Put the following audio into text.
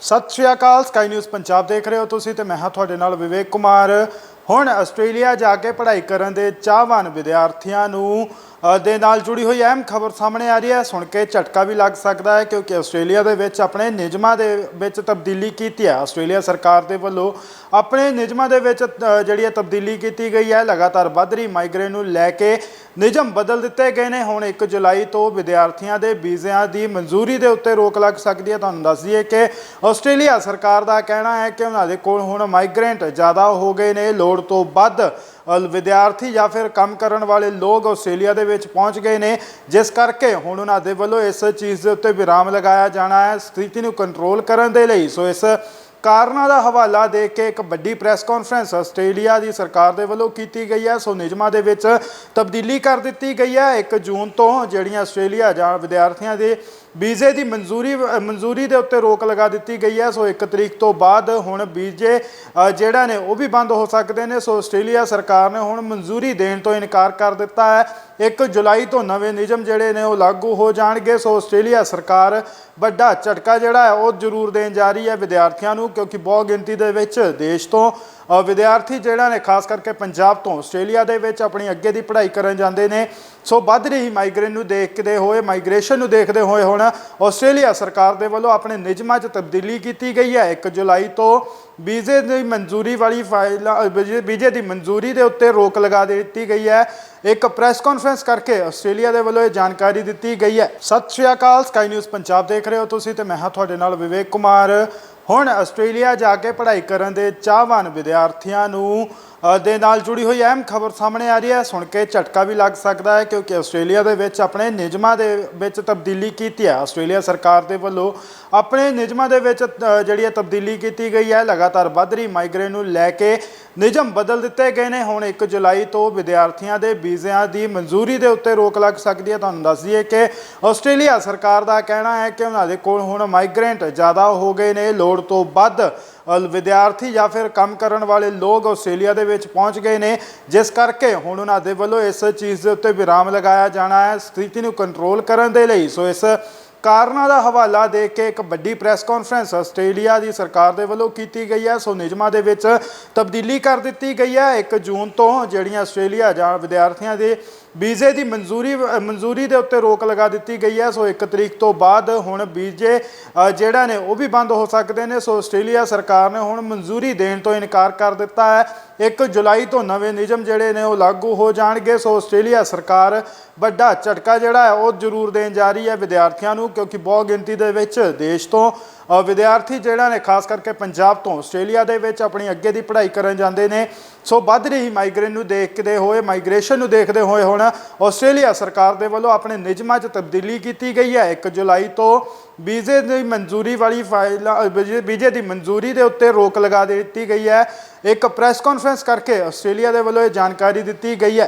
ਸਤਿ ਸ਼੍ਰੀ ਅਕਾਲ ਸਕਾਈ ਨਿਊਜ਼ ਪੰਜਾਬ ਦੇਖ ਰਹੇ ਹੋ ਤੁਸੀਂ ਤੇ ਮੈਂ ਹਾਂ ਤੁਹਾਡੇ ਨਾਲ ਵਿਵੇਕ ਕੁਮਾਰ। ਹੁਣ ਆਸਟ੍ਰੇਲੀਆ ਜਾ ਕੇ ਪੜ੍ਹਾਈ ਕਰਨ ਦੇ ਚਾਹਵਾਨ ਵਿਦਿਆਰਥੀਆਂ ਨੂੰ ਦੇ ਨਾਲ ਜੁੜੀ ਹੋਈ ਅਹਿਮ ਖਬਰ ਸਾਹਮਣੇ ਆ ਰਹੀ ਹੈ। ਸੁਣ ਕੇ ਝਟਕਾ ਵੀ ਲੱਗ ਸਕਦਾ ਹੈ ਕਿਉਂਕਿ ਆਸਟ੍ਰੇਲੀਆ ਦੇ ਵਿੱਚ ਆਪਣੇ ਨਿਯਮਾਂ ਦੇ ਵਿੱਚ ਤਬਦੀਲੀ ਕੀਤੀ ਹੈ। ਆਸਟ੍ਰੇਲੀਆ ਸਰਕਾਰ ਦੇ ਵੱਲੋਂ ਆਪਣੇ ਨਿਯਮਾਂ ਦੇ ਵਿੱਚ ਜਿਹੜੀ ਹੈ ਤਬਦੀਲੀ ਕੀਤੀ ਗਈ ਹੈ। ਲਗਾਤਾਰ ਵੱਧ ਰਹੀ ਮਾਈਗ੍ਰੇਨ ਨੂੰ ਲੈ ਕੇ ਨਿਯਮ ਬਦਲ ਦਿੱਤੇ ਗਏ ਨੇ। ਹੁਣ 1 ਜੁਲਾਈ ਤੋਂ ਵਿਦਿਆਰਥੀਆਂ ਦੇ ਵੀਜ਼ਿਆਂ ਦੀ ਮਨਜ਼ੂਰੀ ਦੇ ਉੱਤੇ ਰੋਕ ਲੱਗ ਸਕਦੀ ਹੈ। ਤੁਹਾਨੂੰ ਦੱਸ ਦਈਏ ਕਿ ਆਸਟ੍ਰੇਲੀਆ ਸਰਕਾਰ ਦਾ ਕਹਿਣਾ ਹੈ ਕਿ ਉਹਨਾਂ ਦੇ ਕੋਲ ਹੁਣ ਮਾਈਗ੍ਰੈਂਟ ਜ਼ਿਆਦਾ ਹੋ ਗਏ ਨੇ। ਲੋੜ ਤੋਂ ਵੱਧ ਵਿਦਿਆਰਥੀ ਜਾਂ ਫਿਰ ਕੰਮ ਕਰਨ ਵਾਲੇ ਲੋਕ ਆਸਟ੍ਰੇਲੀਆ ਦੇ ਵਿੱਚ ਪਹੁੰਚ ਗਏ ਨੇ। ਜਿਸ ਕਰਕੇ ਹੁਣ ਉਹਨਾਂ ਦੇ ਵੱਲੋਂ ਇਸ ਚੀਜ਼ ਦੇ ਉੱਤੇ ਵਿਰਾਮ ਲਗਾਇਆ ਜਾਣਾ ਹੈ। ਸਥਿਤੀ ਨੂੰ ਕੰਟਰੋਲ ਕਰਨ ਦੇ ਲਈ ਸੋ ਇਸ ਕਾਰਨਾਂ ਦਾ ਹਵਾਲਾ ਦੇ ਕੇ ਇੱਕ ਵੱਡੀ ਪ੍ਰੈਸ ਕਾਨਫਰੰਸ ਆਸਟ੍ਰੇਲੀਆ ਦੀ ਸਰਕਾਰ ਦੇ ਵੱਲੋਂ ਕੀਤੀ ਗਈ ਹੈ। ਸੋ ਨਿਯਮਾਂ ਦੇ ਵਿੱਚ ਤਬਦੀਲੀ ਕਰ ਦਿੱਤੀ ਗਈ ਹੈ। 1 ਜੂਨ ਤੋਂ ਜਿਹੜੀਆਂ ਆਸਟ੍ਰੇਲੀਆ ਜਾਂ ਵਿਦਿਆਰਥੀਆਂ ਦੇ ਵੀਜ਼ੇ ਦੀ ਮਨਜ਼ੂਰੀ ਮਨਜ਼ੂਰੀ ਦੇ ਉੱਤੇ ਰੋਕ ਲਗਾ ਦਿੱਤੀ ਗਈ ਹੈ। ਸੋ 1 ਤਰੀਕ ਤੋਂ ਬਾਅਦ ਹੁਣ ਵੀਜ਼ੇ ਜਿਹੜਾ ਨੇ ਉਹ ਵੀ ਬੰਦ ਹੋ ਸਕਦੇ ਨੇ। ਸੋ ਆਸਟ੍ਰੇਲੀਆ ਸਰਕਾਰ ਨੇ ਹੁਣ ਮਨਜ਼ੂਰੀ ਦੇਣ ਤੋਂ ਇਨਕਾਰ ਕਰ ਦਿੱਤਾ ਹੈ। 1 ਜੁਲਾਈ ਤੋਂ ਨਵੇਂ ਨਿਯਮ ਜਿਹੜੇ ਨੇ ਉਹ ਲਾਗੂ ਹੋ ਜਾਣਗੇ। ਸੋ ਆਸਟ੍ਰੇਲੀਆ ਸਰਕਾਰ ਵੱਡਾ ਝਟਕਾ ਜਿਹੜਾ ਹੈ, ਉਹ ਜ਼ਰੂਰ ਦੇਣ ਜਾ ਰਹੀ ਹੈ ਵਿਦਿਆਰਥੀਆਂ ਨੂੰ, ਕਿਉਂਕਿ ਬਹੁਤ ਗਿਣਤੀ ਦੇ ਵਿੱਚ ਦੇਸ਼ ਤੋਂ ਵਿਦਿਆਰਥੀ ਜਿਹੜਾ ਨੇ ਖਾਸ ਕਰਕੇ ਪੰਜਾਬ ਤੋਂ ਆਸਟ੍ਰੇਲੀਆ ਦੇ ਵਿੱਚ ਆਪਣੀ ਅੱਗੇ ਦੀ ਪੜ੍ਹਾਈ ਕਰਨ ਜਾਂਦੇ ਨੇ ਸੋ ਵੱਧ ਰਹੀ ਮਾਈਗ੍ਰੇਨ ਨੂੰ ਦੇਖਦੇ ਹੋਏ ਮਾਈਗ੍ਰੇਸ਼ਨ ਨੂੰ ਦੇਖਦੇ ਹੋਏ ਹੁਣ ਆਸਟ੍ਰੇਲੀਆ ਸਰਕਾਰ ਦੇ ਵੱਲੋਂ ਆਪਣੇ ਨਿਯਮਾਂ 'ਚ ਤਬਦੀਲੀ ਕੀਤੀ ਗਈ ਹੈ। 1 ਜੁਲਾਈ ਤੋਂ ਵੀਜ਼ੇ ਦੀ ਮਨਜ਼ੂਰੀ ਵਾਲੀ ਫਾਈਲਾਂ ਅ, ਵੀਜ਼ੇ- ਵੀਜ਼ੇ ਦੀ ਮਨਜ਼ੂਰੀ ਦੇ ਉੱਤੇ ਰੋਕ ਲਗਾ ਦਿੱਤੀ ਗਈ ਹੈ। ਇੱਕ ਪ੍ਰੈਸ ਕਾਨਫਰੰਸ ਕਰਕੇ ਆਸਟ੍ਰੇਲੀਆ ਦੇ ਵੱਲੋਂ ਇਹ ਜਾਣਕਾਰੀ ਦਿੱਤੀ ਗਈ ਹੈ। ਸਤਿ ਸ਼੍ਰੀ ਅਕਾਲ ਸਕਾਈ ਨਿਊਜ਼ ਪੰਜਾਬ ਦੇਖ ਰਹੇ ਹੋ ਤੁਸੀਂ ਤੇ ਮੈਂ ਹਾਂ ਤੁਹਾਡੇ ਨਾਲ ਵਿਵੇਕ ਕੁਮਾਰ। ਹੁਣ ਆਸਟ੍ਰੇਲੀਆ ਜਾ ਕੇ ਪੜ੍ਹਾਈ ਕਰਨ ਦੇ ਚਾਹਵਾਨ ਵਿਦਿਆਰਥੀਆਂ ਨੂੰ ਦੇ ਨਾਲ ਜੁੜੀ ਹੋਈ ਅਹਿਮ ਖਬਰ ਸਾਹਮਣੇ ਆ ਰਹੀ ਹੈ। ਸੁਣ ਕੇ ਝਟਕਾ ਵੀ ਲੱਗ ਸਕਦਾ ਹੈ ਕਿਉਂਕਿ ਆਸਟ੍ਰੇਲੀਆ ਦੇ ਵਿੱਚ ਆਪਣੇ ਨਿਯਮਾਂ ਦੇ ਵਿੱਚ ਤਬਦੀਲੀ ਕੀਤੀ ਹੈ। ਆਸਟ੍ਰੇਲੀਆ ਸਰਕਾਰ ਦੇ ਵੱਲੋਂ ਆਪਣੇ ਨਿਯਮਾਂ ਦੇ ਵਿੱਚ ਜਿਹੜੀ ਹੈ ਤਬਦੀਲੀ ਕੀਤੀ ਗਈ ਹੈ। ਲਗਾਤਾਰ ਵੱਧ ਰਹੀ ਮਾਈਗ੍ਰੇਨ ਨੂੰ ਲੈ ਕੇ ਨਿਯਮ ਬਦਲ ਦਿੱਤੇ ਗਏ ਨੇ। ਹੁਣ 1 ਜੁਲਾਈ ਤੋਂ ਵਿਦਿਆਰਥੀਆਂ ਦੇ ਵੀਜ਼ਿਆਂ ਦੀ ਮਨਜ਼ੂਰੀ ਦੇ ਉੱਤੇ ਰੋਕ ਲੱਗ ਸਕਦੀ ਹੈ। ਤੁਹਾਨੂੰ ਦੱਸ ਦਈਏ ਕਿ ਆਸਟ੍ਰੇਲੀਆ ਸਰਕਾਰ ਦਾ ਕਹਿਣਾ ਹੈ ਕਿ ਉਹਨਾਂ ਦੇ ਕੋਲ ਹੁਣ ਮਾਈਗ੍ਰੈਂਟ ਜ਼ਿਆਦਾ ਹੋ ਗਏ ਨੇ। ਲੋੜ ਤੋਂ ਵੱਧ ਵਿਦਿਆਰਥੀ ਜਾਂ ਫਿਰ ਕੰਮ ਕਰਨ ਵਾਲੇ ਲੋਕ ਆਸਟ੍ਰੇਲੀਆ ਦੇ ਵਿੱਚ ਪਹੁੰਚ ਗਏ ਨੇ। ਜਿਸ ਕਰਕੇ ਹੁਣ ਉਹਨਾਂ ਦੇ ਵੱਲੋਂ ਇਸ ਚੀਜ਼ ਦੇ ਉੱਤੇ ਵਿਰਾਮ ਲਗਾਇਆ ਜਾਣਾ ਹੈ। ਸਥਿਤੀ ਨੂੰ ਕੰਟਰੋਲ ਕਰਨ ਦੇ ਲਈ ਸੋ ਇਸ ਕਾਰਨਾਂ ਦਾ ਹਵਾਲਾ ਦੇ ਕੇ ਇੱਕ ਵੱਡੀ ਪ੍ਰੈਸ ਕਾਨਫਰੰਸ ਆਸਟ੍ਰੇਲੀਆ ਦੀ ਸਰਕਾਰ ਦੇ ਵੱਲੋਂ ਕੀਤੀ ਗਈ ਹੈ। ਸੋ ਨਿਯਮਾਂ ਦੇ ਵਿੱਚ ਤਬਦੀਲੀ ਕਰ ਦਿੱਤੀ ਗਈ ਹੈ। 1 ਜੂਨ ਤੋਂ ਜਿਹੜੀਆਂ ਆਸਟ੍ਰੇਲੀਆ ਜਾਂ ਵਿਦਿਆਰਥੀਆਂ ਦੇ ਵੀਜ਼ੇ ਦੀ ਮਨਜ਼ੂਰੀ ਮਨਜ਼ੂਰੀ ਦੇ ਉੱਤੇ ਰੋਕ ਲਗਾ ਦਿੱਤੀ ਗਈ ਹੈ। ਸੋ 1 ਤਰੀਕ ਤੋਂ ਬਾਅਦ ਹੁਣ ਵੀਜ਼ੇ ਜਿਹੜਾ ਨੇ ਉਹ ਵੀ ਬੰਦ ਹੋ ਸਕਦੇ ਨੇ। ਸੋ ਆਸਟ੍ਰੇਲੀਆ ਸਰਕਾਰ ਨੇ ਹੁਣ ਮਨਜ਼ੂਰੀ ਦੇਣ ਤੋਂ ਇਨਕਾਰ ਕਰ ਦਿੱਤਾ ਹੈ। 1 ਜੁਲਾਈ ਤੋਂ ਨਵੇਂ ਨਿਯਮ ਜਿਹੜੇ ਨੇ ਉਹ ਲਾਗੂ ਹੋ ਜਾਣਗੇ। ਸੋ ਆਸਟ੍ਰੇਲੀਆ ਸਰਕਾਰ ਵੱਡਾ ਝਟਕਾ ਜਿਹੜਾ ਹੈ, ਉਹ ਜ਼ਰੂਰ ਦੇਣ ਜਾ ਰਹੀ ਹੈ ਵਿਦਿਆਰਥੀਆਂ ਨੂੰ, ਕਿਉਂਕਿ ਬਹੁਤ ਗਿਣਤੀ ਦੇ ਵਿੱਚ ਦੇਸ਼ ਤੋਂ ਵਿਦਿਆਰਥੀ ਜਿਹੜਾ ਨੇ ਖਾਸ ਕਰਕੇ ਪੰਜਾਬ ਤੋਂ ਆਸਟ੍ਰੇਲੀਆ ਦੇ ਵਿੱਚ ਆਪਣੀ ਅੱਗੇ ਦੀ ਪੜ੍ਹਾਈ ਕਰਨ ਜਾਂਦੇ ਨੇ ਸੋ ਵੱਧ ਰਹੀ ਮਾਈਗ੍ਰੇਨ ਨੂੰ ਦੇਖਦੇ ਹੋਏ ਮਾਈਗ੍ਰੇਸ਼ਨ ਨੂੰ ਦੇਖਦੇ ਹੋਏ ਹੁਣ ਆਸਟ੍ਰੇਲੀਆ ਸਰਕਾਰ ਦੇ ਵੱਲੋਂ ਆਪਣੇ ਨਿਯਮਾਂ 'ਚ ਤਬਦੀਲੀ ਕੀਤੀ ਗਈ ਹੈ। 1 ਜੁਲਾਈ ਤੋਂ ਵੀਜ਼ੇ ਦੀ ਮਨਜ਼ੂਰੀ ਵਾਲੀ ਫਾਈਲਾਂ ਅ, ਵੀਜ਼ੇ ਦੀ ਮਨਜ਼ੂਰੀ ਦੇ ਉੱਤੇ ਰੋਕ ਲਗਾ ਦਿੱਤੀ ਗਈ ਹੈ। ਇੱਕ ਪ੍ਰੈਸ ਕਾਨਫਰੰਸ ਕਰਕੇ ਆਸਟ੍ਰੇਲੀਆ ਦੇ ਵੱਲੋਂ ਇਹ ਜਾਣਕਾਰੀ ਦਿੱਤੀ ਗਈ ਹੈ।